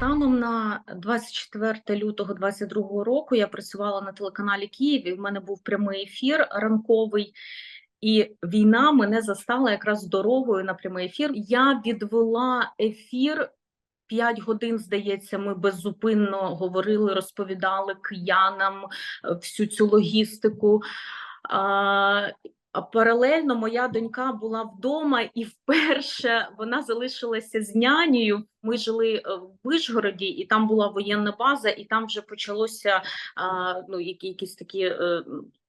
Станом на 24 лютого 2022 року я працювала на телеканалі Київ. і В мене був прямий ефір ранковий, і війна мене застала якраз дорогою на прямий ефір. Я відвела ефір. П'ять годин, здається, ми беззупинно говорили, розповідали киянам е, всю цю логістику. Паралельно моя донька була вдома, і вперше вона залишилася з нянею. Ми жили е, в Вишгороді, і там була воєнна база, і там вже почалося ну, якісь такі е,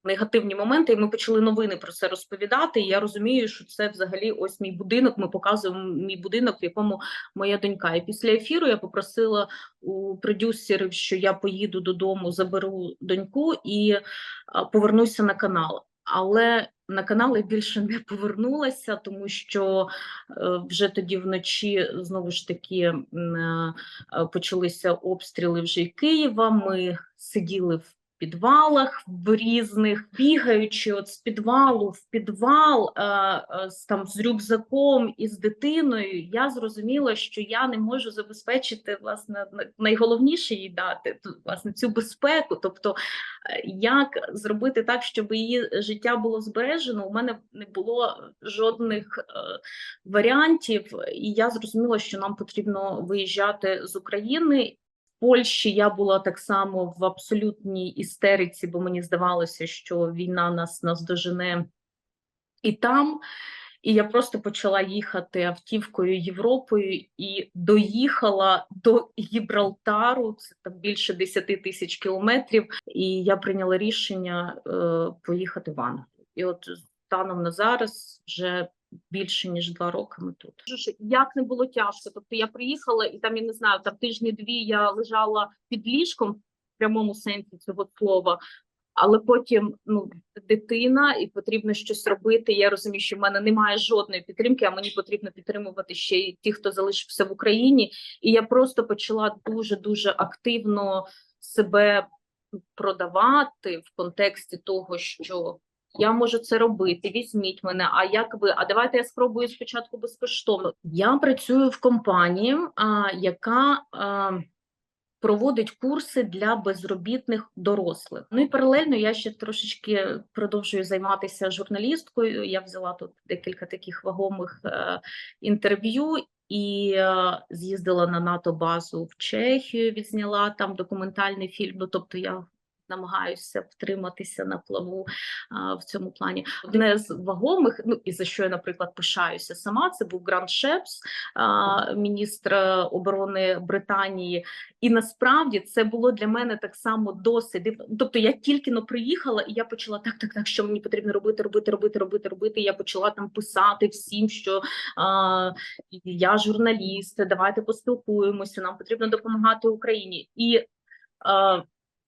негативні моменти. І ми почали новини про це розповідати. І я розумію, що це взагалі ось мій будинок. Ми показуємо мій будинок, в якому моя донька. І після ефіру я попросила у продюсерів, що я поїду додому, заберу доньку і повернуся на канал. Але на канали більше не повернулася, тому що е, вже тоді вночі знову ж таки е, е, почалися обстріли вже й Києва. Ми сиділи в підвалах в різних, бігаючи от з підвалу в підвал е, е, з там з рюкзаком і з дитиною, я зрозуміла, що я не можу забезпечити власне на- найголовніше їй дати власне цю безпеку. Тобто, е, як зробити так, щоб її життя було збережено, у мене не було жодних варіантів, і я зрозуміла, що нам потрібно виїжджати з України. Польщі я була так само в абсолютній істериці, бо мені здавалося, що війна нас наздожене і там. І я просто почала їхати автівкою Європою і доїхала до Гібралтару. Це там більше 10 тисяч кілометрів. І я прийняла рішення е, поїхати в Англію. І от станом на зараз вже більше ніж два роки ми тут. Як не було тяжко. Тобто я приїхала, і там я не знаю, там тижні дві я лежала під ліжком в прямому сенсі цього слова. Але потім ну дитина, і потрібно щось робити. Я розумію, що в мене немає жодної підтримки, а мені потрібно підтримувати ще й ті, хто залишився в Україні. І я просто почала дуже дуже активно себе продавати в контексті того, що я можу це робити. Візьміть мене. А як ви? А давайте я спробую спочатку безкоштовно. Я працюю в компанії, а, яка а, проводить курси для безробітних дорослих. Ну і паралельно я ще трошечки продовжую займатися журналісткою. Я взяла тут декілька таких вагомих е, інтерв'ю. І е, з'їздила на НАТО базу в Чехію, відзняла там документальний фільм. Ну тобто я намагаюся втриматися на плаву а, в цьому плані. Одне з вагомих, ну і за що я, наприклад, пишаюся сама. Це був Грант Шепс, а, міністр е, оборони Британії. І насправді це було для мене так само досить дивно. Тобто я тільки но приїхала, і я почала так, так, так, що мені потрібно робити, робити, робити, робити, робити. Я почала там писати всім, що а, я журналіст, давайте поспілкуємося. Нам потрібно допомагати Україні. І а,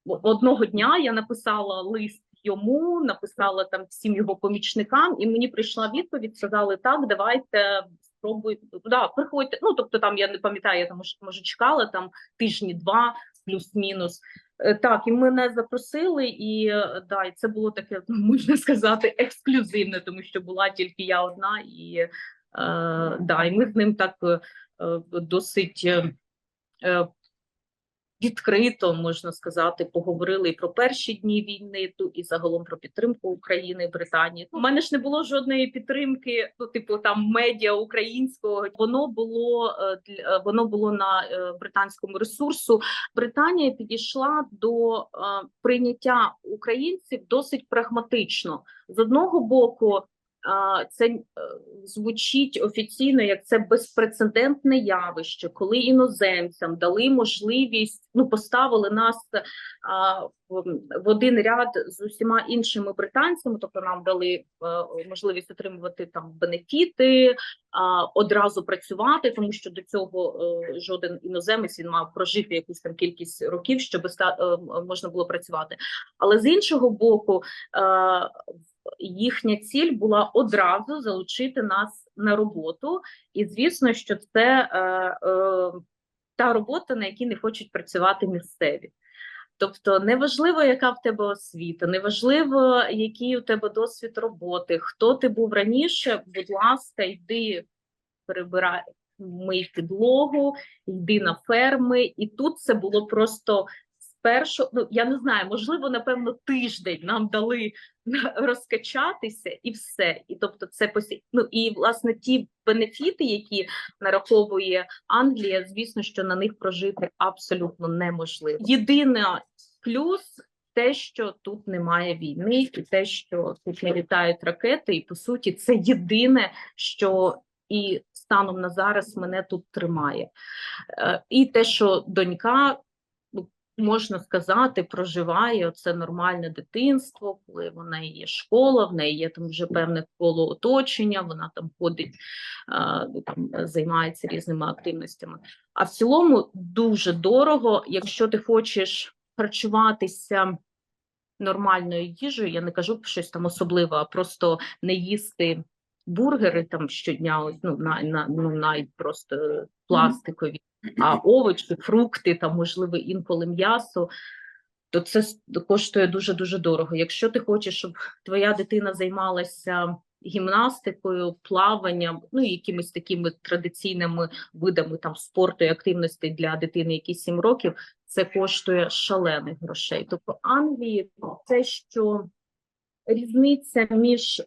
одного дня я написала лист йому, написала там всім його помічникам, і мені прийшла відповідь. Сказали так, давайте спробуйте. Да, приходьте. Ну тобто, там я не пам'ятаю, я там може, чекала там тижні два, плюс-мінус. Е, Так, і мене запросили, і е, да, і це було таке, ну, можна сказати, ексклюзивне, тому що була тільки я одна, і е, да, і ми з ним так е, е, досить е, відкрито, можна сказати, поговорили і про перші дні війни, ту і загалом про підтримку України, Британії. У мене ж не було жодної підтримки, ну типу там медіа українського. Воно було е, е, воно було на е, британському ресурсу. Британія підійшла до прийняття українців досить прагматично. З одного боку, це е, звучить офіційно як це безпрецедентне явище, коли іноземцям дали можливість, ну поставили нас а, в, один ряд з усіма іншими британцями, тобто нам дали е, можливість отримувати там бенефіти, одразу працювати, тому що до цього е, жоден іноземець він мав прожити якусь там кількість років, щоб е, можна було працювати. Але з іншого боку, е, їхня ціль була одразу залучити нас на роботу, і звісно, що це е, е, та робота, на якій не хочуть працювати місцеві. Тобто, неважливо, яка в тебе освіта, неважливо, який у тебе досвід роботи, хто ти був раніше, будь ласка, йди перебирай, мий підлогу, йди на ферми. І тут це було просто спершу, ну я не знаю, можливо, напевно, тиждень нам дали розкачатися і все. І тобто, це ну, і власне ті бенефіти, які нараховує Англія, звісно, що на них прожити абсолютно неможливо. Єдине плюс. Те, що тут немає війни, і те, що тут не літають ракети, і по суті, це єдине, що і станом на зараз мене тут тримає. Е, І те, що донька, можна сказати, проживає це нормальне дитинство, коли в неї є школа, в неї є там вже певне коло оточення, вона там ходить, е, ну, там займається різними активностями. А в цілому дуже дорого, якщо ти хочеш харчуватися нормальною їжею, я не кажу щось там особливе, а просто не їсти бургери там щодня, ось, ну, на, на, ну, навіть просто пластикові, а овочі, фрукти, там, можливо, інколи м'ясо, то це коштує дуже-дуже дорого. Якщо ти хочеш, щоб твоя дитина займалася гімнастикою, плаванням, ну і якимись такими традиційними видами там спорту і активності для дитини, які 7 років, це коштує шалених грошей. Тобто Англії це, що різниця між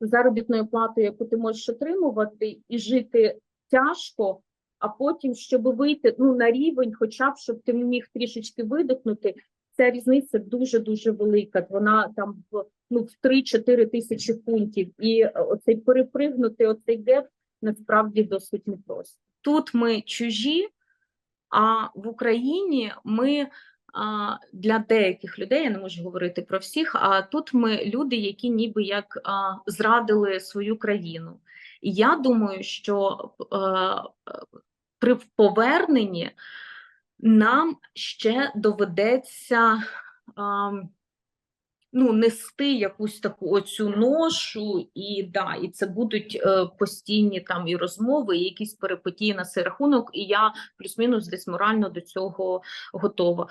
заробітною платою, яку ти можеш отримувати, і жити тяжко, а потім, щоб вийти ну, на рівень, хоча б щоб ти міг трішечки видихнути, ця різниця дуже дуже велика. Вона там в ну в 3-4 тисячі фунтів, і е, оцей перепригнути оцей геп насправді досить непросто. Тут ми чужі, а в Україні ми для деяких людей, я не можу говорити про всіх, а тут ми люди, які ніби як зрадили свою країну. І я думаю, що е, при поверненні нам ще доведеться ну, нести якусь таку оцю ношу, і да, і це будуть е, постійні там і розмови, і якісь перипетії на цей рахунок, і я плюс-мінус десь морально до цього готова.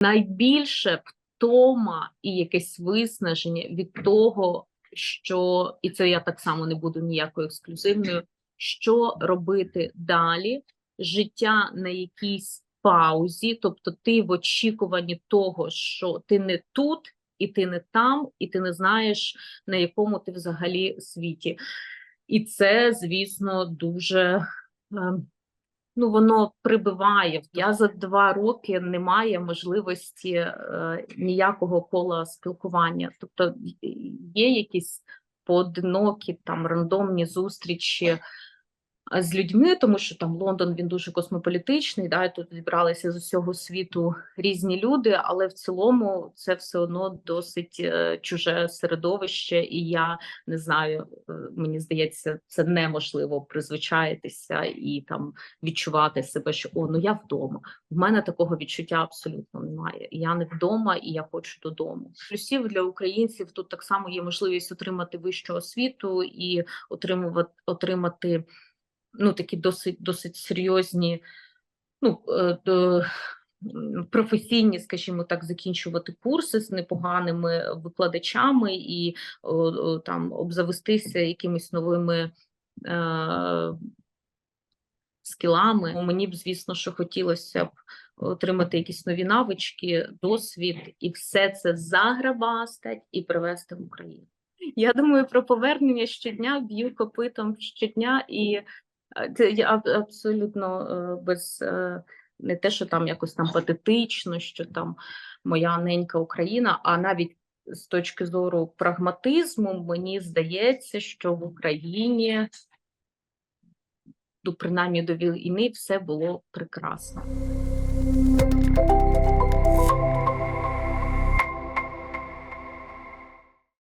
Найбільше втома і якесь виснаження від того, що і це я так само не буду ніякою ексклюзивною. Що робити далі? Життя на якійсь паузі, тобто ти в очікуванні того, що ти не тут, і ти не там, і ти не знаєш, на якому ти взагалі світі. І це, звісно, дуже. е, Ну, воно прибиває. Я за два роки не маю можливості е, ніякого кола спілкування. Тобто є якісь поодинокі там рандомні зустрічі з людьми, тому що там Лондон він дуже космополітичний, да, тут зібралися з усього світу різні люди, але в цілому це все одно досить е, чуже середовище, і я не знаю, е, мені здається, це неможливо призвичаїтися і там відчувати себе, що о, ну я вдома. В мене такого відчуття абсолютно немає. Я не вдома і я хочу додому. Плюсів для українців тут так само є можливість отримати вищу освіту і отримувати отримати ну такі досить досить серйозні, ну е, до- професійні, скажімо так, закінчувати курси з непоганими викладачами і о, там обзавестися якимись новими. Е, скілами. Мені б, звісно, що хотілося б отримати якісь нові навички, досвід і все це заграбастать і привезти в Україну. Я думаю про повернення щодня, б'ю копитом щодня, і це я абсолютно е, без е, не те, що там якось там патетично, що там моя ненька Україна, а навіть з точки зору прагматизму, мені здається, що в Україні ну, принаймні до війни все було прекрасно.